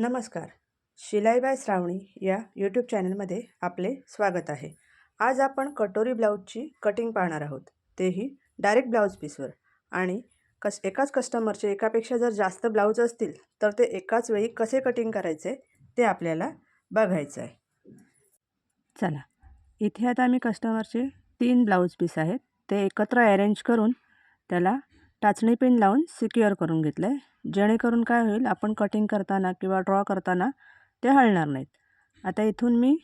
नमस्कार. शिलाई बाय श्रावणी या यूट्यूब चॅनलमध्ये आपले स्वागत आहे. आज आपण कटोरी ब्लाऊजची कटिंग पाहणार आहोत. तेही डायरेक्ट ब्लाऊज पीसवर. आणि कस एकाच कस्टमरचे एकापेक्षा जर जास्त ब्लाऊज असतील तर ते एकाच वेळी कसे कटिंग करायचे ते आपल्याला बघायचं आहे. चला इथे आता आम्ही कस्टमरचे तीन ब्लाऊज पीस आहेत. ते एकत्र अरेंज करून त्याला टाचणी पिन लावून सिक्युअर करून घेतलं आहे जेणेकरून काय होईल आपण कटिंग करताना किंवा ड्रॉ करताना ते हलणार नाहीत. आता इथून मी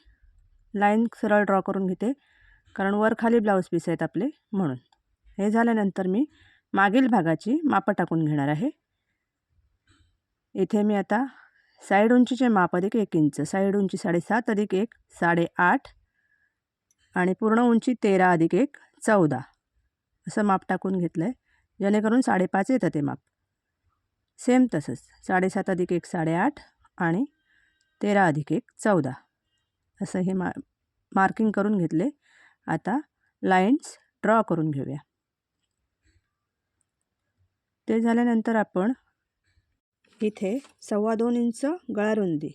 लाईन सरळ ड्रॉ करून घेते कारण वर खाली ब्लाऊज पीस आहेत आपले म्हणून. हे झाल्यानंतर मी मागील भागाची मापं टाकून घेणार आहे. इथे मी आता साईड उंचीचे माप अधिक एक इंच साईड उंची साडेसात अधिक एक साडेआठ आणि पूर्ण उंची तेरा अधिक एक चौदा असं माप टाकून घेतलं आहे जेणेकरून साडेपाच येतं ते माप. सेम तसंच साडेसात अधिक एक साडेआठ आणि तेरा अधिक एक चौदा. असं हे मा मार्किंग करून घेतले. आता लाईन्स ड्रॉ करून घेऊया. ते झाल्यानंतर आपण इथे सव्वा दोन इंच गळारुंदी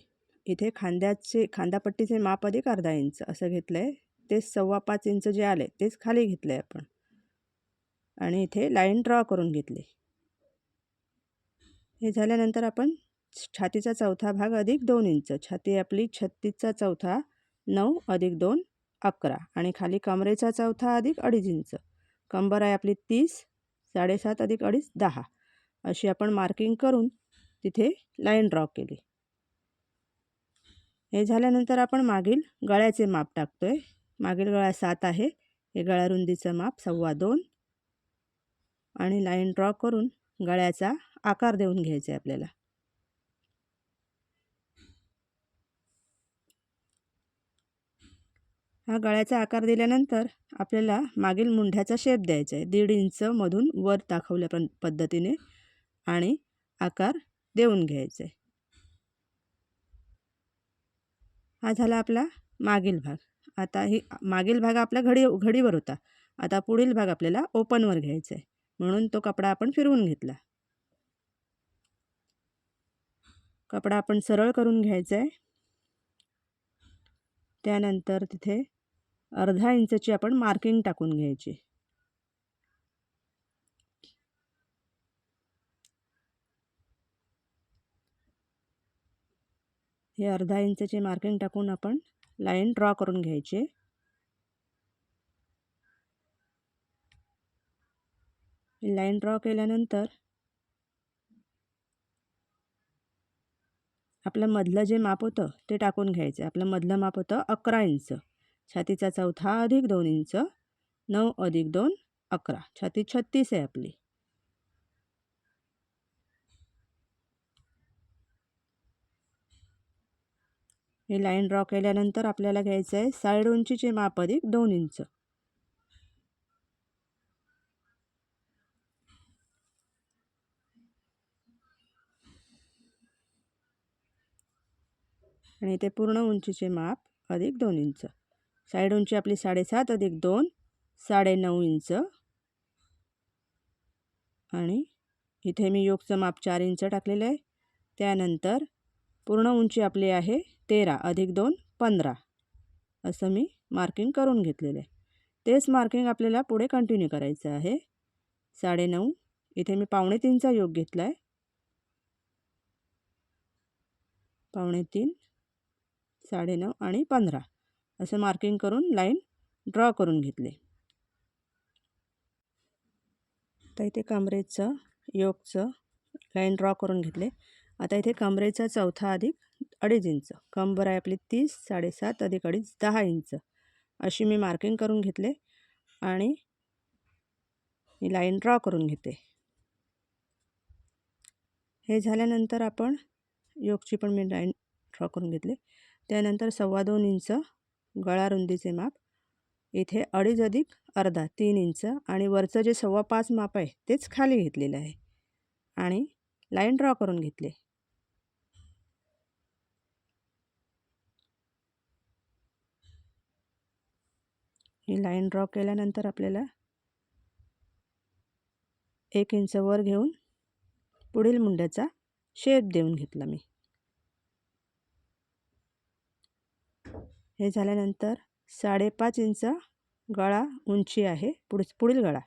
इथे खांद्याचे खांदापट्टीचे माप अधिक अर्धा इंच असं घेतलं आहे ते सव्वा पाच इंच जे आले तेच खाली घेतलं आहे आपण. आणि इथे लाईन ड्रॉ करून घेतली. हे झाल्यानंतर आपण छातीचा चौथा भाग अधिक दोन इंच छाती आपली छत्तीसचा चौथा नऊ अधिक दोन अकरा आणि खाली कमरेचा चौथा अधिक अडीच इंच. कंबर आहे आपली तीस साडेसात अधिक अडीच दहा. अशी आपण मार्किंग करून तिथे लाईन ड्रॉ केली. हे झाल्यानंतर आपण मागील गळ्याचे माप टाकतो आहे मागील गळा सात आहे. हे गळारुंदीचं माप सव्वा दोन आणि लाईन ड्रॉ करून गळ्याचा आकार देऊन घ्यायचा आहे आपल्याला. हा गळ्याचा आकार दिल्यानंतर आपल्याला मागील मुंढ्याचा शेप द्यायचा आहे. दीड इंचमधून वर दाखवल्या प पद्धतीने आणि आकार देऊन घ्यायचा. आहे हा झाला आपला मागील भाग. आता ही मागील भाग आपला घडी घडीवर होता. आता पुढील भाग आपल्याला ओपनवर घ्यायचा. आहे म्हणून तो कपडा आपण फिरवून घेतला. कपडा आपण सरळ करून घ्यायचा आहे त्यानंतर तिथे अर्धा इंचची आपण मार्किंग टाकून घ्यायची. हे अर्धा इंचची मार्किंग टाकून आपण लाईन ड्रॉ करून घ्यायची. लाईन ड्रॉ केल्यानंतर आपलं मधलं जे माप होतं ते टाकून घ्यायचं. आपलं मधलं माप होतं अकरा इंच. छातीचा चौथा अधिक दोन इंच नऊ अधिक दोन अकरा. छाती छत्तीस आहे आपली. हे लाईन ड्रॉ केल्यानंतर आपल्याला घ्यायचं आहे साईड उंचीचे माप अधिक दोन इंच. आणि इथे पूर्ण उंचीचे माप अधिक दोन इंच. साईड उंची आपली साडेसात अधिक दोन साडेनऊ इंच. आणि इथे मी योगचं माप चार इंच टाकलेलं आहे. त्यानंतर पूर्ण उंची आपली आहे तेरा अधिक दोन पंधरा. असं मी मार्किंग करून घेतलेलं आहे. तेच मार्किंग आपल्याला पुढे कंटिन्यू करायचं आहे. साडेनऊ इथे मी पावणे तीनचा योग घेतला आहे पावणे तीन साडेनऊ आणि पंधरा असं मार्किंग करून लाईन ड्रॉ करून घेतले. आता इथे कमरेचं योगचं लाईन ड्रॉ करून घेतले. आता इथे कमरेचा चौथा अधिक अडीच इंच कंबर आहे आपली तीस साडेसात अधिक अडीच दहा इंच अशी मी मार्किंग करून घेतले आणि मी लाईन ड्रॉ करून घेते. हे झाल्यानंतर आपण योगची पण मी लाईन ड्रॉ करून घेतले. त्यानंतर सव्वा दोन इंच गळा रुंदीचे माप. इथे अडीच अधिक अर्धा तीन इंच आणि वरचं जे सव्वा पाच माप आहे तेच खाली घेतलेलं आहे. आणि लाईन ड्रॉ करून घेतले. ही लाईन ड्रॉ केल्यानंतर आपल्याला एक इंच वर घेऊन पुढील मुंड्याचा शेप देऊन घेतला मी. हे झाल्यानंतर साडेपाच इंच गळा उंची आहे. पुढ पुढील गळा.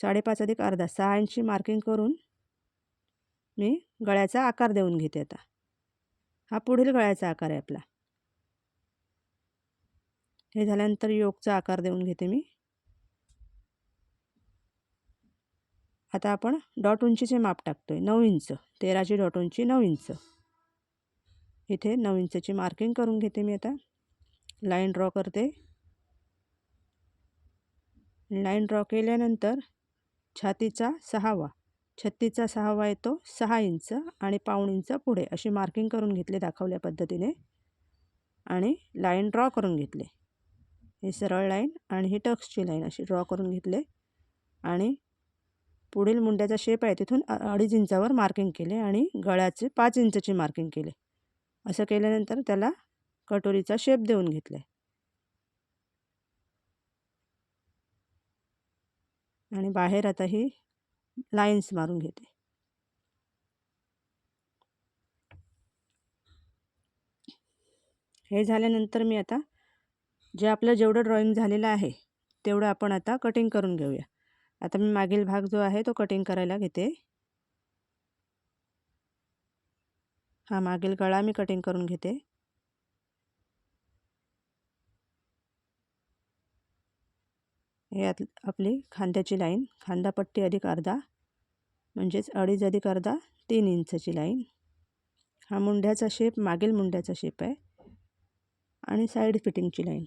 साडेपाच अधिक अर्धा सहा इंची मार्किंग करून मी गळ्याचा आकार देऊन घेते आता. हा पुढील गळ्याचा आकार आहे आपला. हे झाल्यानंतर योगचा आकार देऊन घेते मी. आता आपण डॉट उंचीचे माप टाकतो आहे नऊ इंच. तेराची डॉट उंची नऊ इंच. इथे नऊ इंचची मार्किंग करून घेते मी आता. लाईन ड्रॉ करते. लाईन ड्रॉ केल्यानंतर छातीचा सहावा छत्तीचा सहावा येतो सहा इंच आणि पाऊण इंच पुढे अशी मार्किंग करून घेतले दाखवल्या पद्धतीने. आणि लाईन ड्रॉ करून घेतले. ही सरळ लाईन आणि ही टक्सची लाईन अशी ड्रॉ करून घेतले. आणि पुढील मुंड्याचा शेप आहे तिथून अडीच इंचावर मार्किंग केले आणि गळ्याचे पाच इंचची मार्किंग केले. असं केल्यानंतर त्याला कटोरीचा शेप देऊन घेतले आणि बाहेर आता ही लाईन्स मारून घेते. हे झाल्यानंतर मी आता जे आपलं जेवढं ड्रॉइंग झालेलं आहे तेवढं आपण आता कटिंग करून घेऊया. आता मी मागील भाग जो आहे तो कटिंग करायला घेते. हा मागील गळा मी कटिंग करून घेते. यात आपली खांद्याची लाईन खांदापट्टी अधिक अर्धा म्हणजेच अडीच अधिक अर्धा तीन इंचची लाईन. हा मुंड्याचा शेप मागील मुंड्याचा शेप आहे. आणि साईड फिटिंगची लाईन.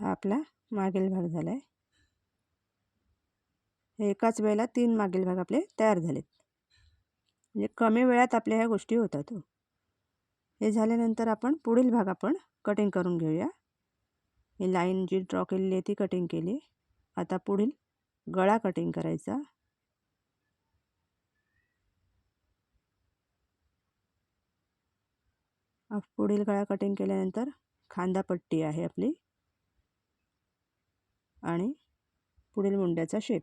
हा आपला मागील भाग झाला आहे एकाच वेळेला तीन मागील भाग आपले तयार झालेत. म्हणजे कमी वेळात आपल्या ह्या गोष्टी होतात हो. हे झाल्यानंतर आपण पुढील भाग आपण कटिंग करून घेऊया. ही लाईन जी ड्रॉ केलेली आहे ती कटिंग केली. आता पुढील गळा कटिंग करायचा. पुढील गळा कटिंग केल्यानंतर खांदापट्टी आहे आपली. आणि पुढील मुंड्याचा शेप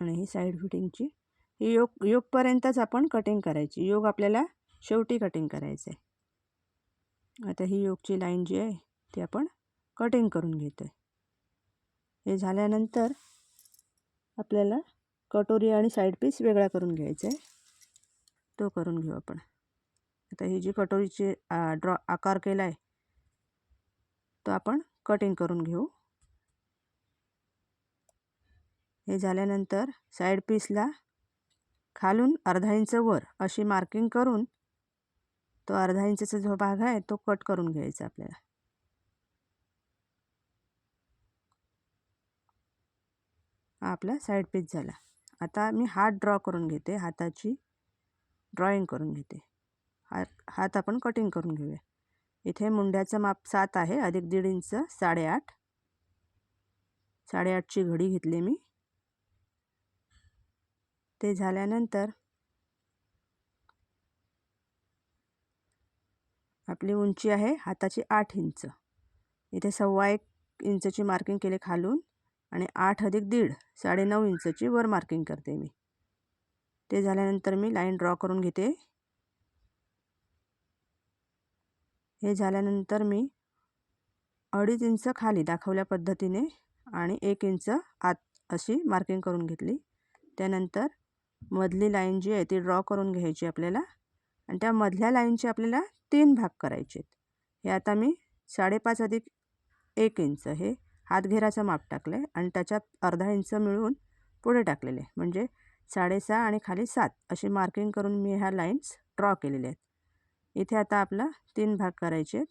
आणि ही साईड फिटिंगची ही योग योगपर्यंतच आपण कटिंग करायची. योग आपल्याला शेवटी कटिंग करायचं आहे आता ही योगची लाईन जी आहे ती आपण कटिंग करून घेतो आहे हे झाल्यानंतर आपल्याला कटोरी आणि साईड पीस वेगळा करून घ्यायचा आहे तो करून घेऊ आपण. आता ही जी कटोरीची ड्रॉ आकार केला आहे तो आपण कटिंग करून घेऊ. हे झाल्यानंतर साईड पीसला खालून अर्धा इंच वर अशी मार्किंग करून तो अर्धा इंचचा जो भाग आहे तो कट करून घ्यायचा आपल्याला. हा आपला साईड पीस झाला. आता मी हात ड्रॉ करून घेते हाताची ड्रॉइंग करून घेते. हात हात आपण कटिंग करून घेऊया. इथे मुंड्याचं माप सात आहे. अधिक दीड इंच साडेआठ. साडेआठची घडी घेतली मी. ते झाल्यानंतर आपली उंची आहे हाताची आठ इंच. इथे सव्वा एक इंचची मार्किंग केले खालून आणि आठ अधिक दीड साडेनऊ इंचची वर मार्किंग करते मी. ते झाल्यानंतर मी लाईन ड्रॉ करून घेते. हे झाल्यानंतर मी अडीच इंच खाली दाखवल्या पद्धतीने आणि एक इंच आत अशी मार्किंग करून घेतली. त्यानंतर मधली लाईन जी आहे ती ड्रॉ करून घ्यायची आपल्याला आणि त्या मधल्या लाईनचे आपल्याला तीन भाग करायचे हे आता मी साडेपाच अधिक एक इंच हे हातघेराचं माप टाकलं आहे आणि त्याच्यात अर्धा इंच मिळून पुढे टाकलेले म्हणजे साडेसहा आणि खाली सात अशी मार्किंग करून मी ह्या लाईन्स ड्रॉ केलेल्या आहेत. इथे आता आपला तीन भाग करायचे आहेत.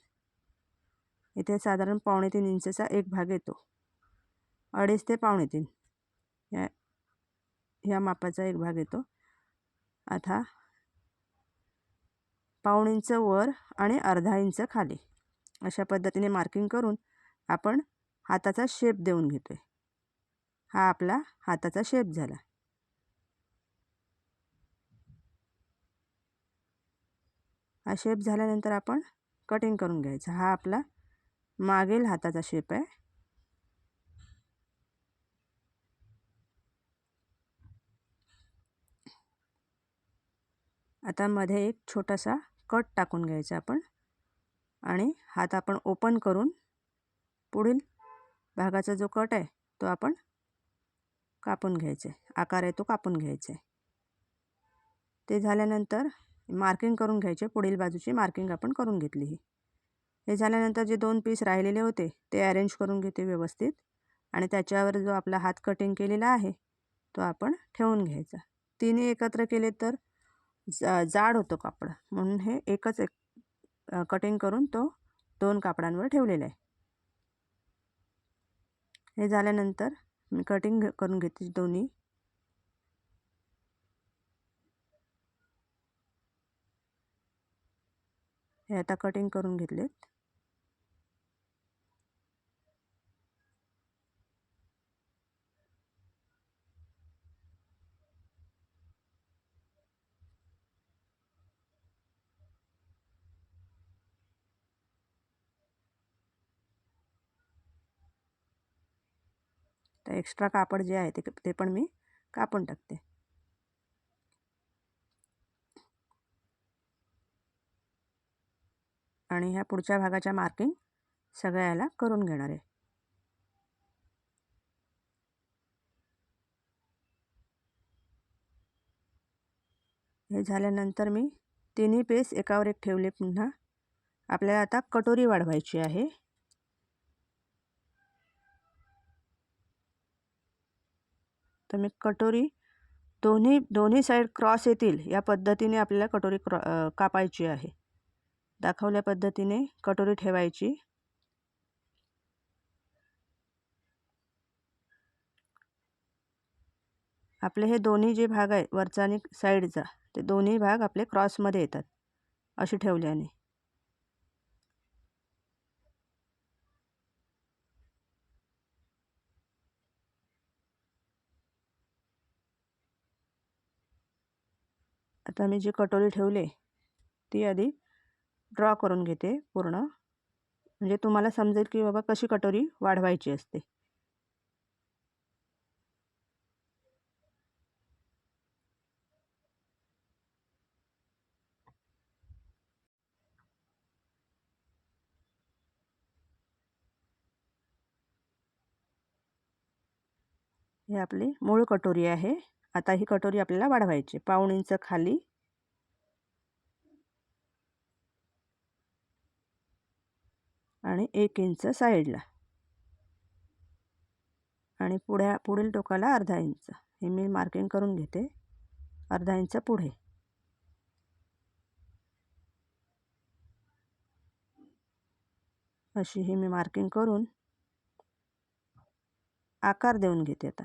इथे साधारण पावणे तीन इंचचा एक भाग येतो. अडीच ते पावणे तीन. या ह्या मापाचा एक भाग येतो. आता पाऊण इंच वर आणि अर्धा इंच खाली. अशा पद्धतीने मार्किंग करून आपण हाताचा शेप देऊन घेतो आहे हा आपला हाताचा शेप झाला. हा शेप झाल्यानंतर आपण कटिंग करून घ्यायचा. हा आपला मागील हाताचा शेप आहे. आता मध्ये एक छोटासा कट टाकून घ्यायचा आपण आणि हात आपण ओपन करून पुढील भागाचा जो कट आहे तो आपण कापून घ्यायचा. आहे आकार आहे तो कापून घ्यायचा. आहे ते झाल्यानंतर मार्किंग करून घ्यायचे पुढील बाजूची मार्किंग आपण करून घेतली ही. हे झाल्यानंतर जे दोन पीस राहिलेले होते ते अरेंज करून घेते व्यवस्थित. आणि त्याच्यावर जो आपला हात कटिंग केलेला आहे तो आपण ठेवून घ्यायचा. तिन्ही एकत्र केले तर जा जाड होतो कापड. म्हणून हे एकच एक कटिंग करून तो दोन कापडांवर ठेवलेला आहे. हे झाल्यानंतर मी कटिंग करून घेते दोन्ही. हे आता कटिंग करून घेतलेत. तर एक्स्ट्रा कापड जे आहे ते ते पण मी कापून टाकते. आणि ह्या पुढच्या भागाच्या मार्किंग सगळ्या याला करून घेणार आहे. हे झाल्यानंतर मी तिन्ही पेस एकावर एक ठेवले पुन्हा. आपल्याला आता कटोरी वाढवायची आहे. तर मी कटोरी दोन्ही दोन्ही साईड क्रॉस येतील या पद्धतीने आपल्याला कटोरी क्रॉ कापायची आहे. दाखवल्या पद्धतीने कटोरी ठेवायची. आपले हे दोन्ही जे भाग आहे वरचा आणि साईडचा ते दोन्ही भाग आपले क्रॉसमध्ये येतात असे ठेवल्याने आता मी जी कटोरी ठेवली ती आधी ड्रॉ करून घेते पूर्ण. म्हणजे तुम्हाला समजेल की बाबा कशी कटोरी वाढवायची असते. हे आपली मूळ कटोरी आहे. आता ही कटोरी आपल्याला वाढवायची. पाऊण इंच खाली आणि एक इंच साईडला. आणि पुढ्या पुढील टोकाला अर्धा इंच. हे मी मार्किंग करून घेते. अर्धा इंच पुढे. अशी ही मी मार्किंग करून आकार देऊन घेते आता.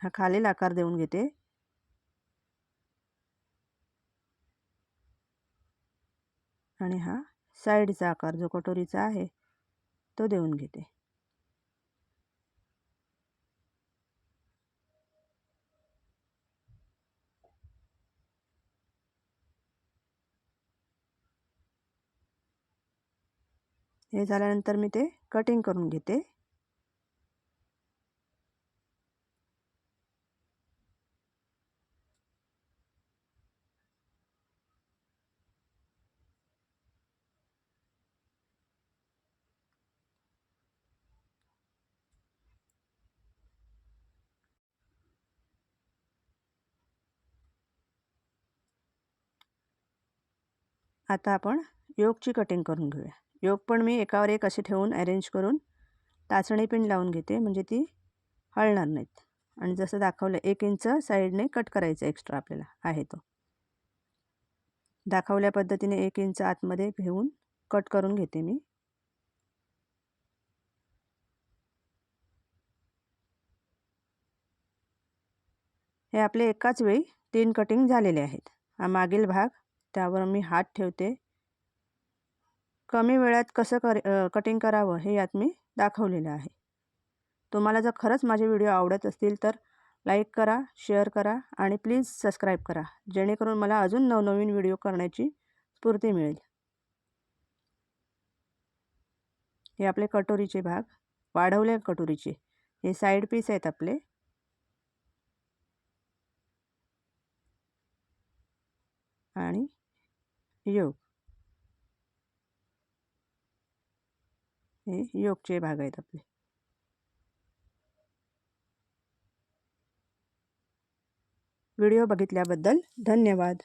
हा खालील आकार देऊन घेते. आणि हा साईडचा आकार जो कटोरीचा आहे तो देऊन घेते. हे झाल्यानंतर मी ते कटिंग करून घेते. आता आपण योगची कटिंग करून घेऊया. योग पण मी एकावर एक असे ठेवून अरेंज करून टाचणी पिन लावून घेते म्हणजे ती हळणार नाहीत. आणि जसं दाखवलं एक इंच साईडने कट करायचं एक्स्ट्रा आपल्याला आहे तो. दाखवल्या पद्धतीने एक इंच आतमध्ये घेऊन कट करून घेते मी. हे आपले एकाच वेळी तीन कटिंग झालेले आहेत. हा मागील भाग त्यावर मी हात ठेवते. कमी वेळात कसं कर कटिंग करावं हे यात मी दाखवलेलं आहे. तुम्हाला जर खरंच माझे व्हिडिओ आवडत असतील तर लाईक करा शेअर करा आणि प्लीज सबस्क्राईब करा. जेणेकरून मला अजून नवनवीन व्हिडिओ करण्याची स्फूर्ती मिळेल. हे आपले कटोरीचे भाग वाढवले कटोरीचे. हे साईड पीस आहेत आपले. आणि योग. हे योगचे भाग आहेत आपले. व्हिडिओ बघितल्याबद्दल धन्यवाद.